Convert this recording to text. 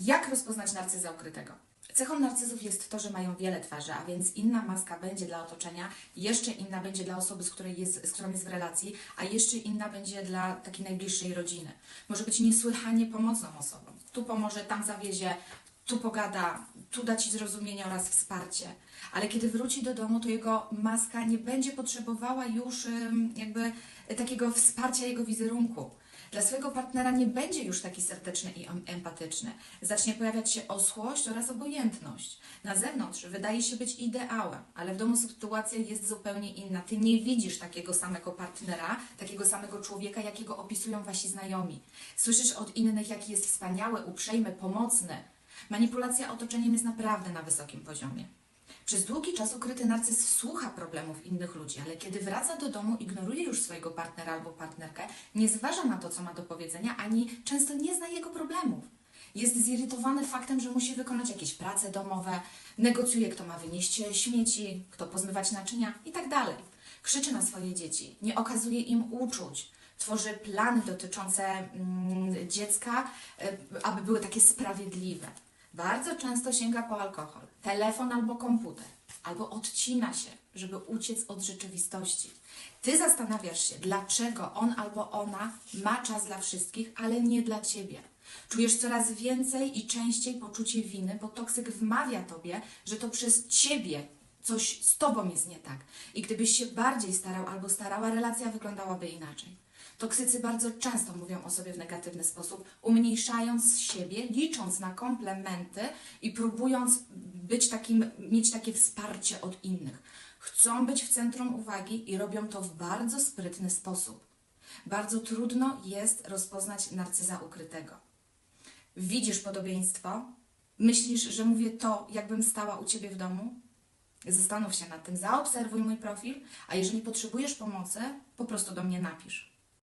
Jak rozpoznać narcyza ukrytego? Cechą narcyzów jest to, że mają wiele twarzy, a więc inna maska będzie dla otoczenia, jeszcze inna będzie dla osoby, z, której jest, z którą jest w relacji, a jeszcze inna będzie dla takiej najbliższej rodziny. Może być niesłychanie pomocną osobą. Tu pomoże, tam zawiezie, tu pogada, tu da Ci zrozumienie oraz wsparcie. Ale kiedy wróci do domu, to jego maska nie będzie potrzebowała już jakby takiego wsparcia jego wizerunku. Dla swojego partnera nie będzie już taki serdeczny i em- empatyczny. Zacznie pojawiać się oschłość oraz obojętność. Na zewnątrz wydaje się być ideałem, ale w domu sytuacja jest zupełnie inna. Ty nie widzisz takiego samego partnera, takiego samego człowieka, jakiego opisują wasi znajomi. Słyszysz od innych, jaki jest wspaniały, uprzejmy, pomocny. Manipulacja otoczeniem jest naprawdę na wysokim poziomie. Przez długi czas ukryty narcyz słucha problemów innych ludzi, ale kiedy wraca do domu, ignoruje już swojego partnera albo partnerkę, nie zważa na to, co ma do powiedzenia, ani często nie zna jego problemów. Jest zirytowany faktem, że musi wykonać jakieś prace domowe, negocjuje, kto ma wynieść śmieci, kto pozmywać naczynia itd. Krzyczy na swoje dzieci, nie okazuje im uczuć, tworzy plany dotyczące mm, dziecka, y, aby były takie sprawiedliwe. Bardzo często sięga po alkohol, telefon albo komputer, albo odcina się, żeby uciec od rzeczywistości. Ty zastanawiasz się, dlaczego on albo ona ma czas dla wszystkich, ale nie dla ciebie. Czujesz coraz więcej i częściej poczucie winy, bo toksyk wmawia tobie, że to przez ciebie coś z tobą jest nie tak. I gdybyś się bardziej starał albo starała, relacja wyglądałaby inaczej. Toksycy bardzo często mówią o sobie w negatywny sposób, umniejszając siebie, licząc na komplementy i próbując być takim, mieć takie wsparcie od innych. Chcą być w centrum uwagi i robią to w bardzo sprytny sposób. Bardzo trudno jest rozpoznać narcyza ukrytego. Widzisz podobieństwo? Myślisz, że mówię to, jakbym stała u ciebie w domu? Zastanów się nad tym, zaobserwuj mój profil, a jeżeli potrzebujesz pomocy, po prostu do mnie napisz.